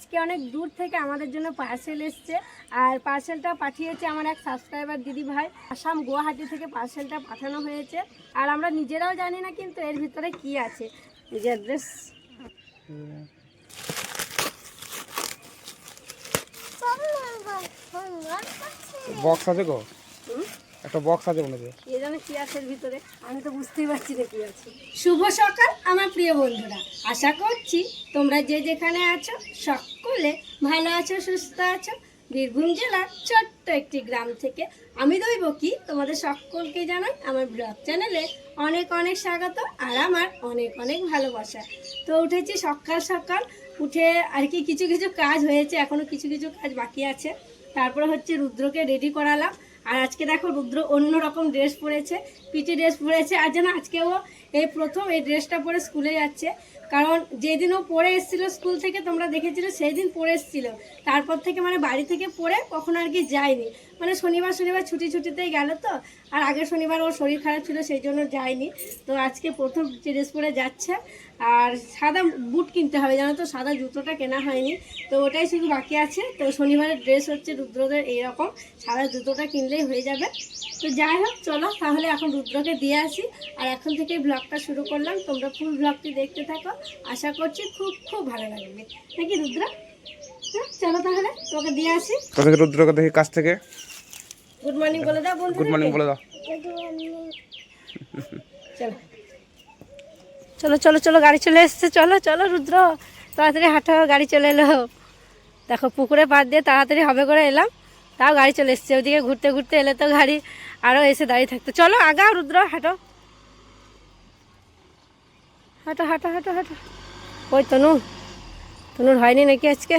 আজকে অনেক দূর থেকে আমাদের জন্য পার্সেল এসছে। আর পার্সেলটা পাঠিয়েছে আমার এক সাবস্ক্রাইবার দিদি ভাই। আসাম গুয়াহাটি থেকে পার্সেলটা পাঠানো হয়েছে। আর আমরা নিজেরাও জানি না কিন্তু এর ভিতরে কি আছে। এই যে অ্যাড্রেস বক্স আছে গো? একটা বক্স আছে মনে হয় ভিতরে? আমি তো বুঝতেই পারছি না শুভ সকাল, আমার প্রিয় বন্ধুরা। আশা করছি তোমরা যে যেখানে আছো, সকলে ভালো আছো, সুস্থ আছো। বীরভূম জেলার ছোট্ট একটি গ্রাম থেকে আমি দইব কি, তোমাদের সকলকে জানাই আমার ব্লগ চ্যানেলে অনেক অনেক স্বাগত আর আমার অনেক অনেক ভালোবাসা। তো উঠেছি সকাল সকাল, উঠে আর কি কিছু কিছু কাজ হয়েছে, এখনও কিছু কিছু কাজ বাকি আছে। তারপরে হচ্ছে রুদ্রকে রেডি করালাম। আর আজকে দেখো রুদ্র অন্য রকম ড্রেস পরেছে পিটি ড্রেস পরেছে আর যেন আজকেও এই প্রথম এই ড্রেসটা পরে স্কুলে যাচ্ছে। কারণ যেদিন ও পরে এসেছিল স্কুল থেকে, তোমরা দেখেছিলে সেই দিন পরে এসেছিল। তারপর থেকে মানে বাড়ি থেকে পরে কখনো আর কি যায়নি। মানে শনিবার শনিবার ছুটি ছুটিতেই গেল তো। আর আগের শনিবার ওর শরীর খারাপ ছিল, সেই জন্য যায়নি। তো আজকে প্রথম ড্রেস পরে যাচ্ছে। আর সাদা বুট কিনতে হবে, জানো তো? সাদা জুতোটা কেনা হয়নি। তো ওটাই শুধু বাকি আছে। তো শনিবারের ড্রেস হচ্ছে রুদ্রদের এইরকম। সাদা জুতোটা কিনলেই হয়ে যাবে। তো যাই হোক, চলো তাহলে এখন রুদ্রকে দিয়ে আসি। আর এখন থেকে ব্লগটা শুরু করলাম। তোমরা ফুল ব্লগটি দেখতে থাকো। আশা করছি খুব খুব ভালো লাগবে। নাকি রুদ্র? হ্যাঁ চলো তাহলে তোকে দিয়ে আসি। তোদের রুদ্রকে দেখি কাছ থেকে। গুড মর্নিং বলে দাও বন্ধু গুড মর্নিং বলে দাও। চলো। চলো চলো চলো গাড়ি চলে এসছে। চলো চলো রুদ্র। তাড়াতাড়ি হাঁটো গাড়ি চলে এলো। দেখো পুকুরে পার দিয়ে তাড়াতাড়ি হবে করে এলাম। তাও গাড়ি চলে এসছে। ওদিকে ঘুরতে ঘুরতে এলে তো গাড়ি আরও এসে দাঁড়িয়ে থাকতো। চলো আগাও রুদ্র হাঁটো। হাঁটো হাঁটো হাঁটো হাঁটো। ওই তনু, তনুর হয়নি নাকি আজকে?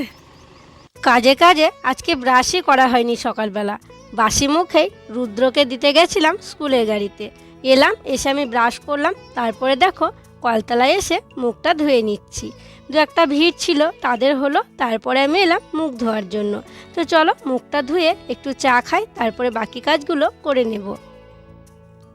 কাজে কাজে আজকে ব্রাশই করা হয়নি সকালবেলা। বাসি মুখেই রুদ্রকে দিতে গেছিলাম স্কুলের গাড়িতে। এলাম, এসে আমি ব্রাশ করলাম, তারপরে দেখো কলতলায় এসে মুখটা ধুয়ে নিচ্ছি। দু একটা ভিড় ছিল, তাদের হলো, তারপরে আমি এলাম মুখ ধোয়ার জন্য। তো চলো মুখটা ধুয়ে একটু চা খাই, তারপরে বাকি কাজগুলো করে নেব।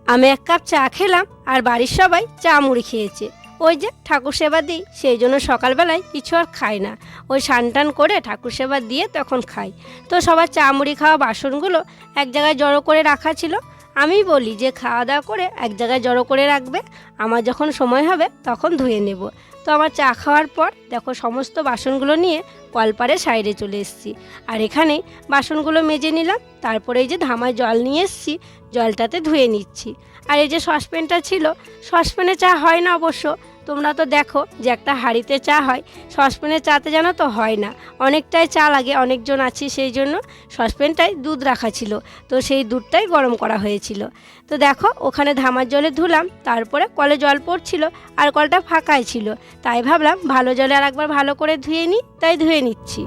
আমি এক কাপ চা খেলাম, আর বাড়ির সবাই চা মুড়ি খেয়েছে। ওই যে ঠাকুর সেবা দিই, সেই জন্য সকালবেলায় কিছু আর খাই না। ওই টান করে ঠাকুর সেবা দিয়ে তখন খাই। তো সবার চা মুড়ি খাওয়া বাসনগুলো এক জায়গায় জড়ো করে রাখা ছিল। আমি বলি যে খাওয়া দাওয়া করে এক জায়গায় জড়ো করে রাখবে। আমার যখন সময় হবে তখন ধুয়ে নেব। তো আমার চা খাওয়ার পর দেখো সমস্ত বাসনগুলো নিয়ে কলপারে সাইডে চলে এসেছি। আর এখানেই বাসনগুলো মেজে নিলাম। তারপরে এই যে ধামায় জল নিয়ে এসেছি, জলটাতে ধুয়ে নিচ্ছি। আর এই যে সসপ্যানটা ছিল সসপ্যানে চা হয় না অবশ্য। তোমরা তো দেখো যে একটা হাঁড়িতে চা হয় সসপ্যানে চাতে জানো তো হয় না। অনেকটাই চা লাগে, অনেকজন আছি সেই জন্য সসপ্যানটায় দুধ রাখা ছিল। তো সেই দুধটাই গরম করা হয়েছিল। তো দেখো, ওখানে ধামার জলে ধুলাম, তারপরে কলে জল পড়ছিল আর কলটা ফাঁকাই ছিল। তাই ভাবলাম, ভালো জলে আর একবার ভালো করে ধুয়ে নিই, তাই ধুয়ে নিচ্ছি।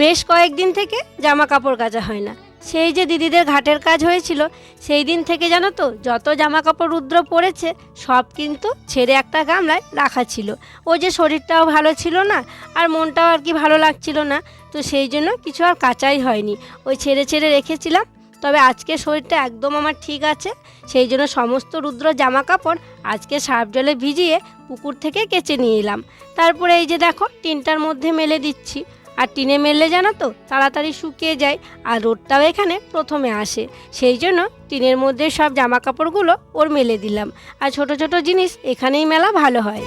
বেশ কয়েকদিন থেকে জামা কাপড় কাচা হয় না। সেই যে দিদিদের ঘাটের কাজ হয়েছিল, সেই দিন থেকে জানো তো, যত জামা কাপড় রুদ্র পড়েছে, সব কিন্তু ছেড়ে একটা গামলায় রাখা ছিল। ও যে শরীরটাও ভালো ছিল না, আর মনটাও আর কি ভালো লাগছিল না, তো সেই জন্য কিছু আর কাচাই হয়নি। ওই ছেড়ে ছেড়ে রেখেছিলাম, তবে আজকে শরীরটা একদম আমার ঠিক আছে। সেই জন্য সমস্ত রুদ্র জামা কাপড় আজকে সার্ফ জলে ভিজিয়ে পুকুর থেকে কেচে নিয়ে এলাম। তারপরে এই যে দেখো, টিনটার মধ্যে মেলে দিচ্ছি। আর টিনে মেললে জানো তো, তাড়াতাড়ি শুকিয়ে যায় আর রোদটাও এখানে প্রথমে আসে। সেই জন্য টিনের মধ্যে সব জামা কাপড়গুলো ওর মেলে দিলাম। আর ছোট ছোট জিনিস এখানেই মেলা ভালো হয়।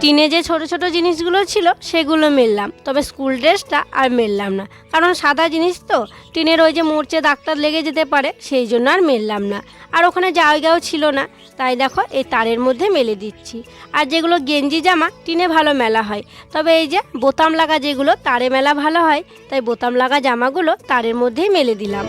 টিনে যে ছোট ছোট জিনিসগুলো ছিল, সেগুলো মেললাম। তবে স্কুল ড্রেসটা আর মেললাম না। কারণ সাদা জিনিস তো, টিনের ওই যে মোর্চে ডাক্তার লেগে যেতে পারে, সেই জন্য আর মেললাম না। আর ওখানে জায়গাও ছিল না, তাই দেখো এই তারের মধ্যে মেলে দিচ্ছি। আর যেগুলো গেঞ্জি জামা, টিনে ভালো মেলা হয়। তবে এই যে বোতাম লাগা যেগুলো, তারে মেলা ভালো হয়, তাই বোতাম লাগা জামাগুলো তারের মধ্যেই মেলে দিলাম।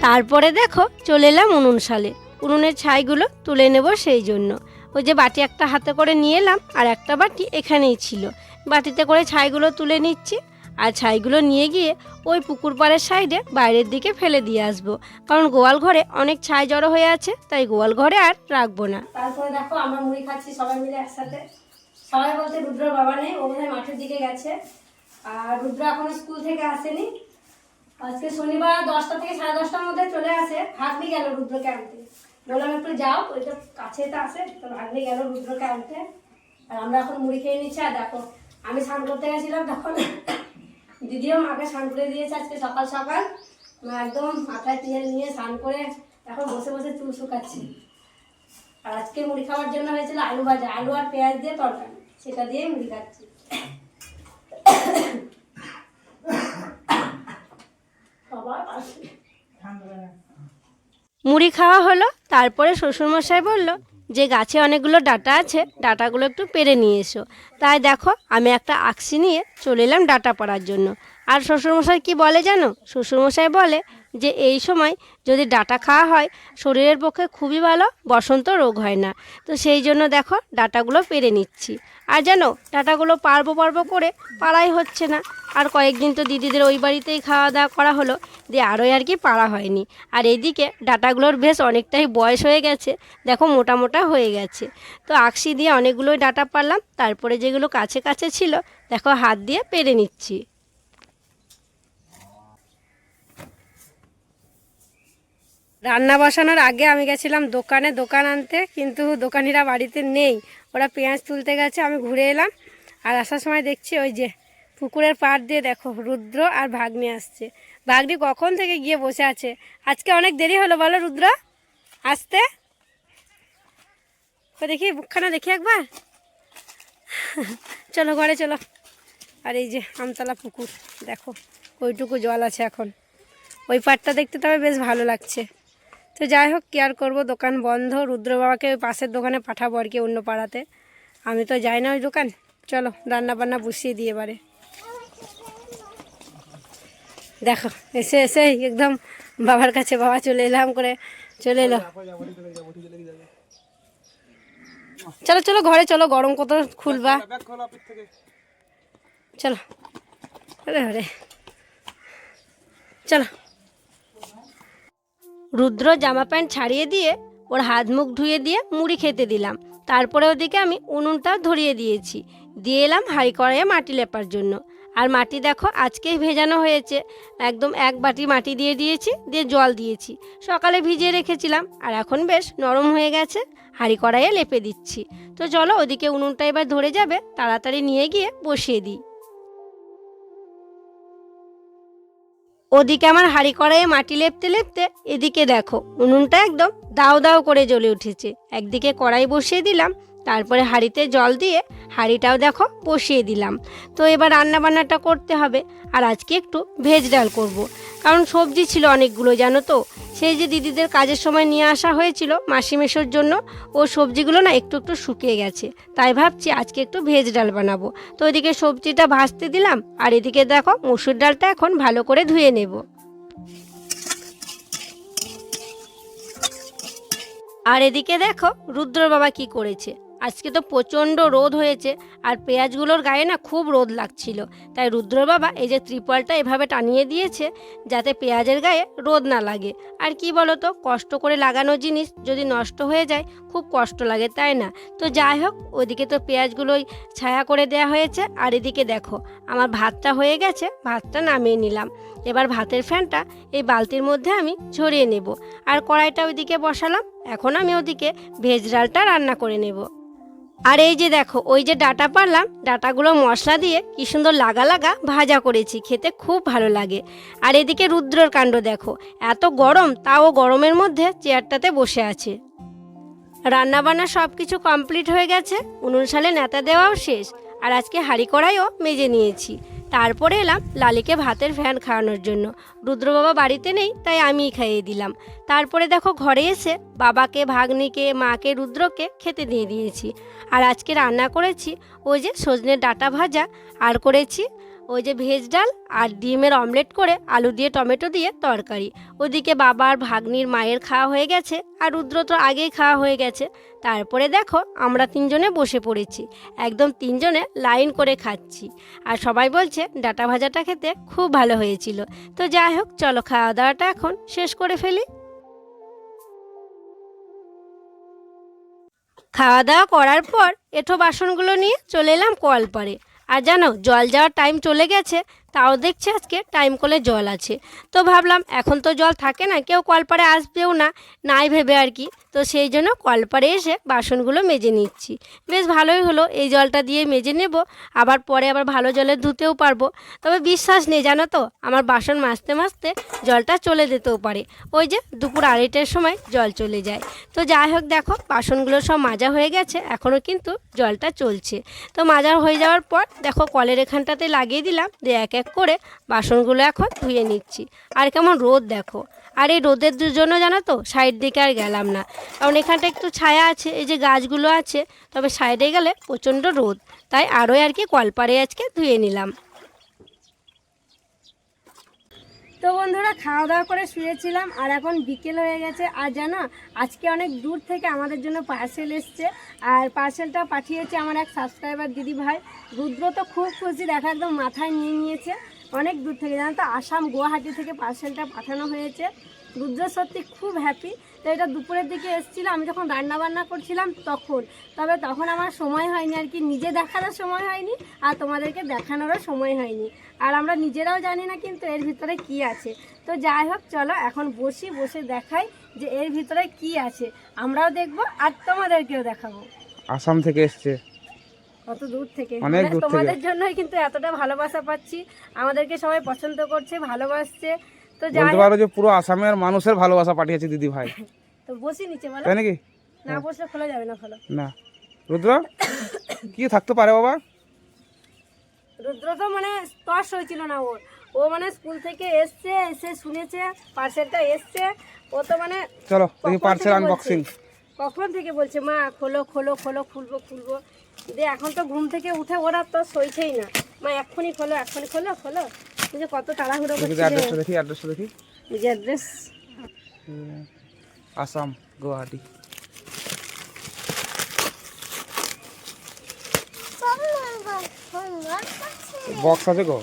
তারপরে দেখো, চলে এলাম উনুন সালে উনুনের ছাইগুলো তুলে নেব সেই জন্য। ওই যে বাটি একটা হাতে করে নিয়ে এলাম, আর একটা বাটি এখানেই ছিল। বাটিতে করে ছাইগুলো তুলে নিচ্ছি, আর ছাইগুলো নিয়ে গিয়ে ওই পুকুর পাড়ের সাইডে বাইরের দিকে ফেলে দিয়ে আসব। কারণ গোয়াল ঘরে অনেক ছাই জড়ো হয়ে আছে, তাই গোয়াল ঘরে আর রাখব না। তারপরে দেখো আমরা মুড়ি খাচ্ছি সবাই মিলে একসাথে। সবাই বলতে রুদ্রর বাবা নেই, ও বোধহয় মাঠের দিকে গেছে। আর রুদ্র এখনও স্কুল থেকে আসেনি। আজকে শনিবার দশটা থেকে সাড়ে দশটার মধ্যে চলে আসে। হাঁটনি গেল রুদ্রকে আনতে? বললাম একটু যাও ওইটা কাছে তো আসে তো ভাগ্নে গেল রুদ্রকে আনতে। আর আমরা এখন মুড়ি খেয়ে নিচ্ছি আর দেখো আমি স্নান করতে গেছিলাম তখন। দিদিও মাকে স্নান করে দিয়েছে আজকে সকাল সকাল। একদম মাথায় তেল নিয়ে স্নান করে এখন বসে বসে চুল শুকাচ্ছি। আর আজকে মুড়ি খাওয়ার জন্য হয়েছিল আলু ভাজা। আলু আর পেঁয়াজ দিয়ে তরকারি সেটা দিয়ে মুড়ি খাচ্ছি। মুড়ি খাওয়া হলো? তারপরে শ্বশুরমশাই বলল, যে গাছে অনেকগুলো ডাটা আছে, ডাটাগুলো একটু পেরে নিয়ে এসো। তাই দেখো, আমি একটা আকসি নিয়ে চলে এলাম ডাটা পড়ার জন্য। আর শ্বশুরমশাই কি বলে জানো? শ্বশুরমশাই বলে যে, এই সময় যদি ডাটা খাওয়া হয়, শরীরের পক্ষে খুবই ভালো, বসন্ত রোগ হয় না। তো সেই জন্য দেখো, ডাটাগুলো পেরে নিচ্ছি। আর জানো, ডাটাগুলো পারব পারব করে পাড়াই হচ্ছে না। আর কয়েকদিন তো দিদিদের ওই বাড়িতেই খাওয়া দাওয়া করা হলো, দিয়ে আরোই আর কি পাড়া হয়নি। আর এইদিকে ডাটাগুলোর বেশ অনেকটাই বয়স হয়ে গেছে, দেখো মোটা মোটা হয়ে গেছে। তো আকসি দিয়ে অনেকগুলোই ডাটা পারলাম তারপরে যেগুলো কাছে কাছে ছিল, দেখো হাত দিয়ে পেরে নিচ্ছি। রান্না বসানোর আগে আমি গেছিলাম দোকানে দোকান আনতে, কিন্তু দোকানিরা বাড়িতে নেই। ওরা পেঁয়াজ তুলতে গেছে, আমি ঘুরে এলাম, আর আসার সময় দেখছি ওই যে পুকুরের পাড় দিয়ে দেখো, রুদ্র আর ভাগ্নি আসছে। ভাগ্নি কখন থেকে গিয়ে বসে আছে? আজকে অনেক দেরি হলো, বলো রুদ্র। আসতে? দেখি বুকখানা দেখি একবার। চলো, ঘরে চলো। আর এই যে আমতলা পুকুর, দেখো, ওইটুকু জল আছে এখন। ওই পাড়টা দেখতে তবে বেশ ভালো লাগছে। তো যাই হোক, কি আর করব, দোকান বন্ধ। রুদ্র বাবাকে ওই পাশের দোকানে পাঠাবো আর কি অন্য পাড়াতে। আমি তো যাই না ওই দোকান। চলো রান্না বান্না বসিয়ে দিয়ে এবারে। দেখো, এসে এসে একদম বাবার কাছে বাবা চলে এলাম করে চলে এলো। চলো চলো ঘরে, চলো, গরম কত খুলবা। চলো আরে চলো। রুদ্র জামা প্যান্ট ছাড়িয়ে দিয়ে ওর হাত মুখ ধুয়ে দিয়ে মুড়ি খেতে দিলাম। তারপরে ওদিকে আমি উনুনটাও ধরিয়ে দিয়েছি। দিয়ে এলাম হাঁড়ি কড়াইয়ে মাটি লেপার জন্য। আর মাটি দেখো, আজকেই ভেজানো হয়েছে। একদম এক বাটি মাটি দিয়ে দিয়েছি, দিয়ে জল দিয়েছি। সকালে ভিজিয়ে রেখেছিলাম, আর এখন বেশ নরম হয়ে গেছে, হাঁড়ি কড়াইয়ে লেপে দিচ্ছি। তো চলো, ওদিকে উনুনটা এবার ধরে যাবে, তাড়াতাড়ি নিয়ে গিয়ে বসিয়ে দিই। ওদিকে আমার হাঁড়ি কড়াইয়ে মাটি লেপতে লেপতে এদিকে দেখো, উনুনটা একদম দাও দাও করে জ্বলে উঠেছে। একদিকে কড়াই বসিয়ে দিলাম তারপরে হাঁড়িতে জল দিয়ে হাঁড়িটাও দেখো বসিয়ে দিলাম। তো এবার রান্না বান্নাটা করতে হবে আর আজকে একটু ভেজ ডাল করব। কারণ সবজি ছিল অনেকগুলো, জানো তো? সেই যে দিদিদের কাজের সময় নিয়ে আসা হয়েছিল মাসি মেশোর জন্য, ও সবজিগুলো না একটু একটু শুকিয়ে গেছে। তাই ভাবছি আজকে একটু ভেজ ডাল বানাবো। তো ওইদিকে সবজিটা ভাজতে দিলাম আর এদিকে দেখো মুসুর ডালটা এখন ভালো করে ধুয়ে নেব। আর এদিকে দেখো রুদ্র বাবা কি করেছে। আজকে তো প্রচণ্ড রোদ হয়েছে আর পেঁয়াজগুলোর গায়ে না খুব রোদ লাগছিল। তাই রুদ্র বাবা এই যে ত্রিপলটা এভাবে টানিয়ে দিয়েছে যাতে পেঁয়াজের গায়ে রোদ না লাগে। আর কি বলো তো কষ্ট করে লাগানো জিনিস যদি নষ্ট হয়ে যায়, খুব কষ্ট লাগে, তাই না? তো যাই হোক ওদিকে তো পেঁয়াজগুলোই ছায়া করে দেয়া হয়েছে। আর এদিকে দেখো, আমার ভাতটা হয়ে গেছে, ভাতটা নামিয়ে নিলাম। এবার ভাতের ফ্যানটা এই বালতির মধ্যে আমি ঝরিয়ে নেব। আর কড়াইটা ওইদিকে বসালাম, এখন আমি ওদিকে ভেজ ডালটা রান্না করে নেব। আর এই যে দেখো, ওই যে ডাটা পারলাম, ডাটাগুলো মশলা দিয়ে কি সুন্দর লাগা লাগা ভাজা করেছি, খেতে খুব ভালো লাগে। আর এদিকে রুদ্রর কাণ্ড দেখো, এত গরম, তাও গরমের মধ্যে চেয়ারটাতে বসে আছে। রান্নাবান্না সব কিছু কমপ্লিট হয়ে গেছে, উনুন সালে নেতা দেওয়াও শেষ। আর আজকে হাঁড়ি কড়াইও মেজে নিয়েছি। তারপরে এলাম লালিকে ভাতের ফ্যান খাওয়ানোর জন্য। রুদ্র বাবা বাড়িতে নেই, তাই আমিই খাইয়ে দিলাম। তারপরে দেখো ঘরে এসে বাবাকে, ভাগ্নিকে, মাকে, রুদ্রকে খেতে দিয়ে দিয়েছি। আর আজকে রান্না করেছি ওই যে সজনে ডাটা ভাজা, আর করেছি ওই যে ভেজ ডাল আর ডিমের অমলেট করে আলু দিয়ে, টমেটো দিয়ে তরকারি। ওদিকে বাবার ভাগ্নির মায়ের খাওয়া হয়ে গেছে আর রুদ্র তো আগেই খাওয়া হয়ে গেছে। তারপরে দেখো আমরা তিনজনে বসে পড়েছি। একদম তিনজনে লাইন করে খাচ্ছি। আর সবাই বলছে ডাটা ভাজাটা খেতে খুব ভালো হয়েছিল। তো যাই হোক, চলো খাওয়া দাওয়াটা এখন শেষ করে ফেলি। খাওয়া দাওয়া করার পর এঠো বাসনগুলো নিয়ে চলে এলাম কল পারে আর জানো জল যাওয়ার টাইম চলে গেছে তাও দেখছি আজকে টাইম কলে জল আছে। তো ভাবলাম, এখন তো জল থাকে না, কেউ কলপারে আসবেও না, নাই ভেবে আর কি। তো সেই জন্য কলপারে এসে বাসনগুলো মেজে নিচ্ছি। বেশ ভালোই হলো, এই জলটা দিয়ে মেজে নেব, আবার পরে আবার ভালো জলে ধুতেও পারব। তবে বিশ্বাস নেই, জানো তো, আমার বাসন মাজতে মাজতে জলটা চলে যেতেও পারে। ওই যে দুপুর আড়াইটার সময় জল চলে যায়। তো যাই হোক, দেখো, বাসনগুলো সব মাজা হয়ে গেছে এখনও কিন্তু জলটা চলছে। তো মাজা হয়ে যাওয়ার পর, দেখো, কলের এখানটাতে লাগিয়ে দিলাম, দিয়ে এক এক করে বাসনগুলো এখন ধুয়ে নিচ্ছি। আর কেমন রোদ দেখো। আর এই রোদের জন্য জানো তো, সাইড দিকে আর গেলাম না। কারণ এখানটা একটু ছায়া আছে, এই যে গাছগুলো আছে, তবে সাইডে গেলে প্রচণ্ড রোদ। তাই আরও আর কি কলপারে আজকে ধুয়ে নিলাম। তো বন্ধুরা খাওয়া দাওয়া করে শুয়েছিলাম আর এখন বিকেল হয়ে গেছে। আর জানো, আজকে অনেক দূর থেকে আমাদের জন্য পার্সেল এসছে। আর পার্সেলটা পাঠিয়েছে আমার এক সাবস্ক্রাইবার দিদি ভাই। রুদ্র তো খুব খুশি, দেখা একদম মাথায় নিয়ে নিয়েছে। অনেক দূর থেকে, জানো তো, আসাম গুয়াহাটি থেকে পার্সেলটা পাঠানো হয়েছে। রুদ্র সত্যি খুব হ্যাপি তো এটা দুপুরের দিকে এসেছিল আমি যখন রান্না বান্না করছিলাম তখন। তবে তখন আমার সময় হয়নি আর কি নিজে দেখারও সময় হয়নি আর তোমাদেরকে দেখানোরও সময় হয়নি। আর আমরা নিজেরাও জানি না কিন্তু এর ভিতরে কি আছে। তো যাই হোক চলো এখন বসি বসে দেখাই যে এর ভিতরে কি আছে। আমরাও দেখব আর তোমাদেরকেও দেখাবো। আসাম থেকে এসছে। কত দূর থেকে? অনেক মানে দূর থেকে। তোমাদের জন্যই কিন্তু এতটা ভালোবাসা পাচ্ছি। আমাদেরকে সবাই পছন্দ করছে ভালোবাসছে। তো বলতে পারো যে পুরো আসামের মানুষের ভালোবাসা পাঠিয়েছে দিদি ভাই। তো বসি নিচে বলো তাই নাকি? না বসলে খোলা যাবে না খোলা। না। রুদ্র কি থাকতে পারে বাবা? রুদ্র তো মানে তস হয়েছিল না ওর। ও মানে স্কুল থেকে এসছে এসে শুনেছে পার্সেলটা এসছে। ও তো মানে চলো দেখি কখন পার্সেল থেকে আনবক্সিং বলছে? কখন থেকে বলছে মা খোলো খোলো খোলো খুলবো খুলবো। দিয়ে এখন তো ঘুম থেকে উঠে ওরা তো সইছেই না। মা এক্ষুনি খোলো এক্ষুনি খোলো খোলো। যে কত তাড়াহুড়ো দেখি করছিস অ্যাড্রেসটা দেখি অ্যাড্রেসটা দেখি। যে অ্যাড্রেস আসাম গুয়াহাটি। বক্স আছে গো?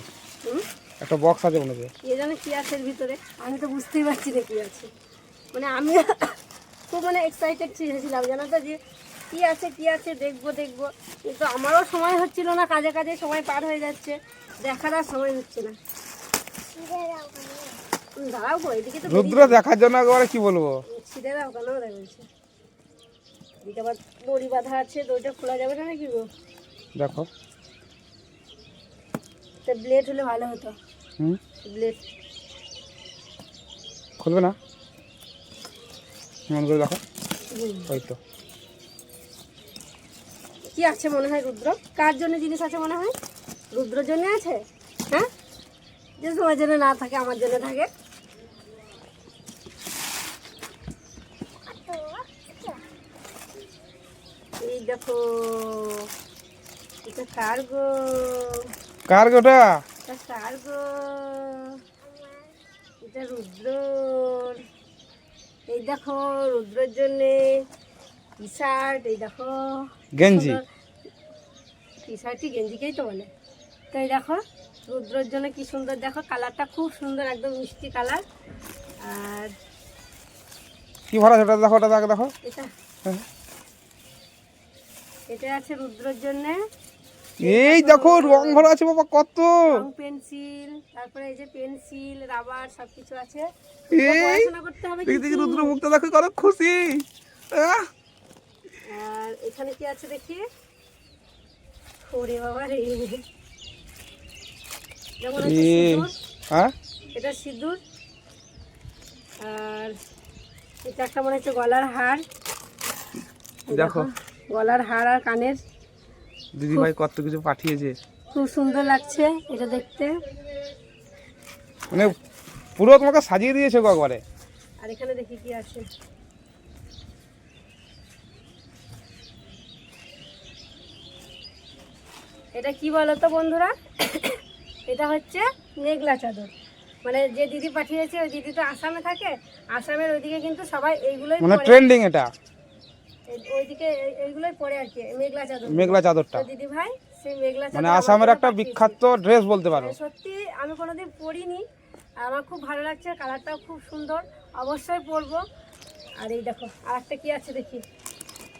একটা বক্স আছে মনে হয়। কে জানে কি আছে এর ভিতরে? আমি তো বুঝতেই পারছি না কি আছে। মানে আমি খুব মানে এক্সাইটেড ছিলাম জানো তো যে কি আছে কি আছে দেখব দেখব। কিন্তু আমারও সময় হচ্ছিল না কাজে কাজে সময় পার হয়ে যাচ্ছে। দেখার আর সময় হচ্ছে না হুম, দাঁড়াও গো এদিকে তো রুদ্র দেখার জন্য একবারে কি বলব? বাঁধা আছে খোলা যাবে না দেখো। ব্লেড হলে ভালো হতো হুম? ব্লেড খুলবে না? মন করে দেখো। ওই তো। কি আছে মনে হয় রুদ্র? কার জন্য জিনিস আছে মনে হয়? রুদ্রর জন্য আছে? হ্যাঁ? যে তোমার জন্য না থাকে আমার জন্য থাকে। এই দেখো এটা কার গো? কার গোটা কার গো? এটা রুদ্রর এই দেখো রুদ্রর জন্যে টি শার্ট এই দেখো। গেঞ্জি। টি শার্টটি গেঞ্জিকেই তো বলে? তো এই দেখো রুদ্রর জন্য কি সুন্দর। দেখো কালারটা খুব সুন্দর একদম মিষ্টি কালার। আর কি ভরা ওটা দেখো ওটা দেখো দেখো। এটা। হ্যাঁ। এটা আছে রুদ্রর জন্যে এই দেখো রং ভরা আছে বাবা কত। পেন্সিল তারপরে এই যে পেন্সিল রাবার সব কিছু আছে এই পড়াশোনা করতে হবে দেখি দেখি। রুদ্র মুখটা দেখো কত খুশি। আর এখানে কি আছে দেখি? ওরে বাবা রে। যেমন হ্যাঁ? এটা সিঁদুর আর এটা একটা মনে হচ্ছে গলার হার। দেখো। গলার হার আর কানের দিদি ভাই কত কিছু পাঠিয়েছে। খুব সুন্দর লাগছে এটা দেখতে। মানে পুরো তোমাকে সাজিয়ে দিয়েছে একবারে। আর এখানে দেখি কি আছে। এটা কি বলো তো বন্ধুরা? এটা হচ্ছে মেঘলা চাদর। মানে যে দিদি পাঠিয়েছে ওই দিদি তো আসামে থাকে আসামের ওইদিকে কিন্তু সবাই এইগুলোই মানে ট্রেন্ডিং এটা? ওইদিকে এই- এইগুলোই পরে আর কি মেঘলা চাদর। মেঘলা চাদরটা। দিদি ভাই সেই মেঘলা চাদর মানে আসামের একটা বিখ্যাত ড্রেস বলতে পারো। মানে সত্যি আমি কোনোদিন পরিনি আর আমার খুব ভালো লাগছে কালারটাও খুব সুন্দর অবশ্যই পরবো। আর এই দেখো আর একটা কি আছে দেখি।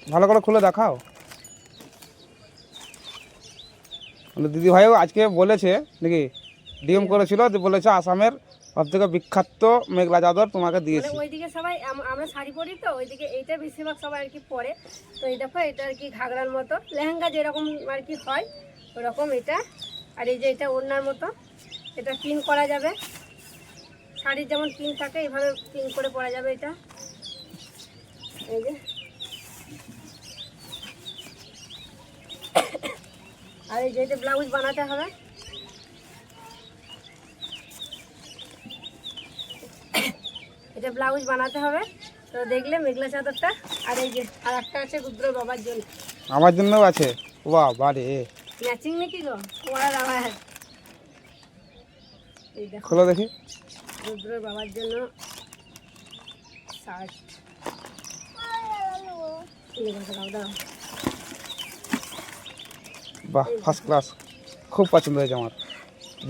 ভালো করে খুলে দেখাও। মানে দিদি ভাইও আজকে বলেছে নাকি ডিএম করেছিল যে বলেছে আসামের সব থেকে বিখ্যাত মেঘলা চাদর তোমাকে দিয়েছি। ওইদিকে সবাই আম- আমরা শাড়ি পরি তো ওইদিকে এইটা বেশিরভাগ সবাই আর কি পরে। তো এই দেখো এটা আর কি ঘাগরার মতো। লেহেঙ্গা যেরকম আর কি হয় ওরকম এটা। আর এই যে এটা ওড়নার মতো। এটা পিন করা যাবে। শাড়ির যেমন পিন থাকে এইভাবে পিন করে পরা যাবে এটা। এই যে। আর এই যে এটা ব্লাউজ বানাতে হবে। এটা ব্লাউজ বানাতে হবে। তো দেখলে মেঘলা চাদরটা আর এই যে আর একটা আছে রুদ্র বাবার জন্য। আমার জন্যও আছে? বাহ বারে ম্যাচিং নাকি গো? এই দেখো খোলো দেখি। রুদ্র বাবার জন্য শার্ট। দাও। বাহ ফার্স্ট ক্লাস খুব পছন্দ হয়েছে আমার।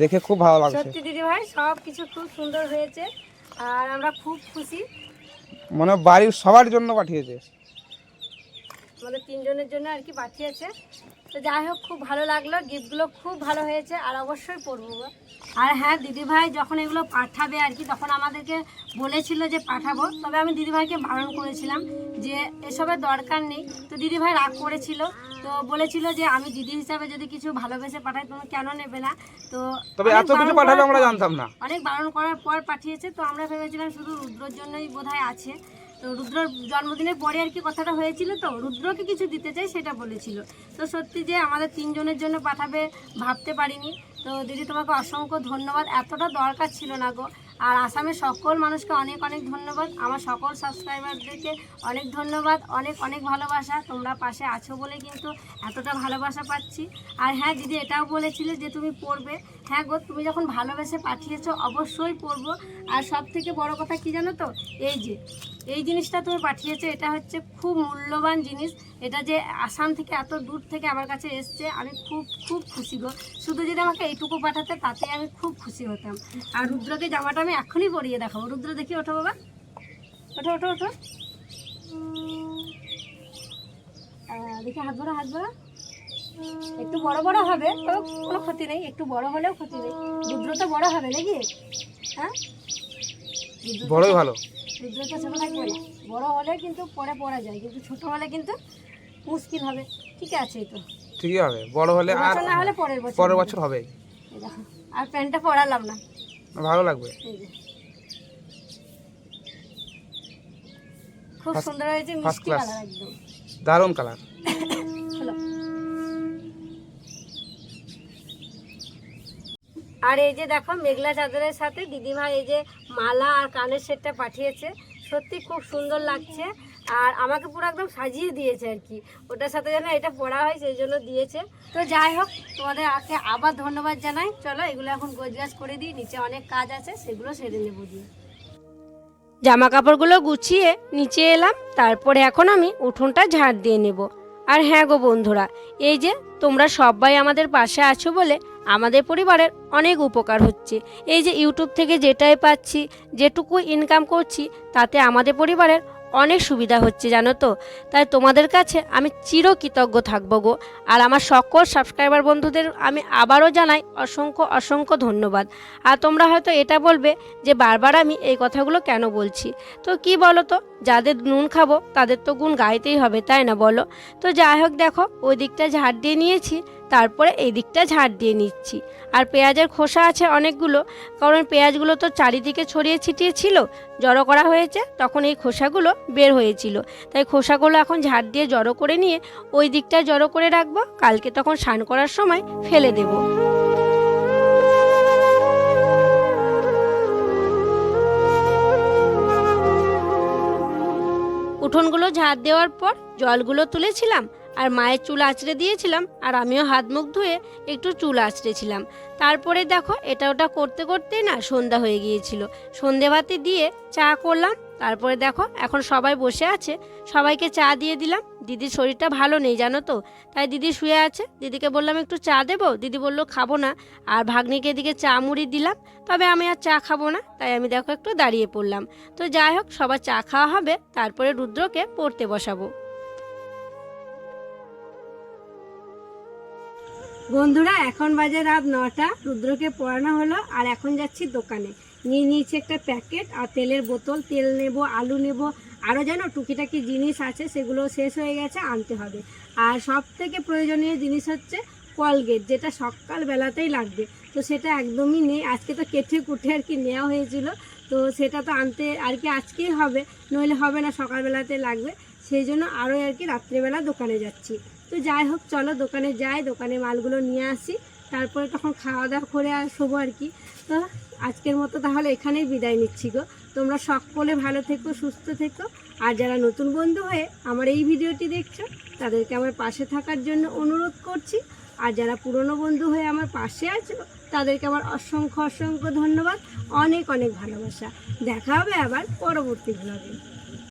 দেখে খুব ভালো লাগছে। সত্যি দিদি ভাই সব কিছু খুব সুন্দর হয়েছে। আর আমরা খুব খুশি। মানে বাড়ির সবার জন্য পাঠিয়েছে। আমাদের তিনজনের জন্য আর কি পাঠিয়েছে। তো যাই হোক খুব ভালো লাগল। গিফটগুলো খুব ভালো হয়েছে। আর অবশ্যই পরবো গো। আর হ্যাঁ দিদিভাই যখন এগুলো পাঠাবে আর কি তখন আমাদেরকে বলেছিল যে পাঠাবো। তবে আমি দিদিভাইকে বারণ করেছিলাম যে এসবের দরকার নেই। তো দিদিভাই রাগ করেছিল। তো বলেছিল যে আমি দিদি হিসাবে যদি কিছু ভালোবেসে পাঠাই তুমি কেন নেবে না? তো তবে এত কিছু পাঠাবে আমরা জানতাম না। অনেক বারণ করার পর পাঠিয়েছে। তো আমরা ভেবেছিলাম শুধু রুদ্রর জন্যই বোধহয় আছে। তো রুদ্রর জন্মদিনের পরে আর কি কথাটা হয়েছিল। তো রুদ্রকে কিছু দিতে চাই সেটা বলেছিল। তো সত্যি যে আমাদের তিনজনের জন্য পাঠাবে ভাবতে পারিনি। তো দিদি, তোমাকে অসংখ্য ধন্যবাদ। এতটা দরকার ছিল না গো। আর আসামের সকল মানুষকে অনেক অনেক ধন্যবাদ। আমার সকল সাবস্ক্রাইবারদেরকে অনেক ধন্যবাদ, অনেক অনেক ভালোবাসা। তোমরা পাশে আছো বলে কিন্তু এতটা ভালোবাসা পাচ্ছি। আর হ্যাঁ দিদি এটাও বলেছিলে যে তুমি পড়বে। হ্যাঁ গো, তুমি যখন ভালোবেসে পাঠিয়েছো অবশ্যই পড়ব আর সব থেকে বড় কথা কি জানো তো? এই যে, এই জিনিসটা তুমি পাঠিয়েছো, এটা হচ্ছে খুব মূল্যবান জিনিস। এটা যে আসাম থেকে এত দূর থেকে আমার কাছে এসছে, আমি খুব খুব খুশি গো। শুধু যদি আমাকে এইটুকু পাঠাতে তাতে আমি খুব খুশি হতাম। আর রুদ্রকে জামাটা আমি এখনই পরিয়ে দেখাবো। রুদ্র, দেখি, ওঠো বাবা। ওঠো ওঠো ওঠো। দেখি, হাত ভরা হাত ভরা একটু বড় বড় হবে কোনো ক্ষতি নেই। একটু বড় হলেও ক্ষতি নেই। রুদ্র তো বড় হবে নাকি? হ্যাঁ? বড়ই ভালো। রুদ্র তো ছোটো থাকবে না। বড় হলে কিন্তু পরে পড়া যায় কিন্তু ছোট হলে কিন্তু মুশকিল হবে। ঠিক আছে তো। ঠিকই হবে। বড় হলে আর না হলে পরের বছর। পরের বছর হবে আর প্যান্টটা পরালাম না। ভালো লাগবে। খুব সুন্দর হয়েছে মিষ্টি কালার একদম। দারুণ কালার খোলো। আর এই যে দেখো, মেঘলা চাদরের সাথে দিদিভাই এই যে মালা আর কানের সেটটা পাঠিয়েছে। সত্যি খুব সুন্দর লাগছে। আর আমাকে পুরো একদম সাজিয়ে দিয়েছে আর কি। ওটার সাথে যেন এটা পড়া হয়, সেই জন্য দিয়েছে। তো যাই হোক তোমাদের আগে আবার ধন্যবাদ জানাই। চলো, এগুলো এখন গোছগাছ করে দিই। নিচে অনেক কাজ আছে, সেগুলো সেরে নেব দিয়ে জামা কাপড়গুলো গুছিয়ে নিচে এলাম। তারপরে এখন আমি উঠোনটা ঝাড় দিয়ে নেব। আর হ্যাঁ গো বন্ধুরা, এই যে তোমরা সবাই আমাদের পাশে আছো বলে আমাদের পরিবারের অনেক উপকার হচ্ছে। এই যে ইউটিউব থেকে যেটাই পাচ্ছি, যেটুকু ইনকাম করছি, তাতে আমাদের পরিবারের অনেক সুবিধা হচ্ছে, জানো তো? তাই তোমাদের কাছে আমি চিরকৃতজ্ঞ থাকব গো। আর আমার সকল সাবস্ক্রাইবার বন্ধুদের আমি আবারও জানাই অসংখ্য অসংখ্য ধন্যবাদ। আর তোমরা হয়তো এটা বলবে যে, বারবার আমি এই কথাগুলো কেন বলছি? তো কি বলো তো যাদের নুন খাব, তাদের তো গুণ গাইতেই হবে, তাই না বলো? তো যাই হোক দেখো, ওই দিকটা ঝাড় দিয়ে নিয়েছি। তারপরে এই দিকটা ঝাড় দিয়ে নিচ্ছি। আর পেঁয়াজের খোসা আছে অনেকগুলো, কারণ পেঁয়াজগুলো তো চারিদিকে ছড়িয়ে ছিটিয়ে ছিল, জড়ো করা হয়েছে, তখন এই খোসাগুলো বের হয়েছিল। তাই খোসাগুলো এখন ঝাড় দিয়ে জড়ো করে নিয়ে ওই দিকটা জড়ো করে রাখব, কালকে তখন স্নান করার সময় ফেলে দেবো। উঠোনগুলো ঝাড় দেওয়ার পর জলগুলো তুলেছিলাম আর মায়ের চুল আঁচড়ে দিয়েছিলাম আর আমিও হাত মুখ ধুয়ে একটু চুল আঁচড়েছিলাম। তারপরে দেখো, এটা ওটা করতে করতেই না সন্ধ্যা হয়ে গিয়েছিল। সন্ধে ভাতে দিয়ে চা করলাম, তারপরে দেখো, এখন সবাই বসে আছে। সবাইকে চা দিয়ে দিলাম। দিদির শরীরটা ভালো নেই, জানো তো? তাই দিদি শুয়ে আছে। দিদিকে বললাম, একটু চা দেবো? দিদি বলল, খাব না। আর ভাগ্নিকে এদিকে চা মুড়ি দিলাম। তবে আমি আর চা খাব না, তাই আমি দেখো একটু দাঁড়িয়ে পড়লাম। তো যাই হোক, সবার চা খাওয়া হবে। তারপরে রুদ্রকে পড়তে বসাবো। বন্ধুরা, এখন বাজে রাত নটা। রুদ্রকে পড়ানো হলো, আর এখন যাচ্ছি দোকানে। নিয়ে নিয়েছি একটা প্যাকেট, আর তেলের বোতল, তেল নেব, আলু নেব আরও যেন টুকিটাকি জিনিস আছে, সেগুলো শেষ হয়ে গেছে, আনতে হবে। আর সব থেকে প্রয়োজনীয় জিনিস হচ্ছে কলগেট, যেটা সকালবেলাতেই লাগবে। তো সেটা একদমই নেই। আজকে তো কেটে কুটে আর কি নেওয়া হয়েছিল, তো সেটা তো আনতে আর কি আজকেই হবে, নইলে হবে না, সকালবেলাতে লাগবে। সেই জন্য আরও আর কি রাত্রিবেলা দোকানে যাচ্ছি। তো যাই হোক, চলো দোকানে যাই, দোকানে মালগুলো নিয়ে আসি। তারপরে তখন খাওয়া দাওয়া করে আসব আর কি। তো আজকের মতো তাহলে এখানেই বিদায় নিচ্ছি গো। তোমরা সকলে ভালো থেকো, সুস্থ থেকো। আর যারা নতুন বন্ধু হয়ে আমার এই ভিডিওটি দেখছ, তাদেরকে আমার পাশে থাকার জন্য অনুরোধ করছি। আর যারা পুরনো বন্ধু হয়ে আমার পাশে আছো, তাদেরকে আমার অসংখ্য অসংখ্য ধন্যবাদ। অনেক অনেক ভালোবাসা। দেখা হবে আবার পরবর্তী ব্লগে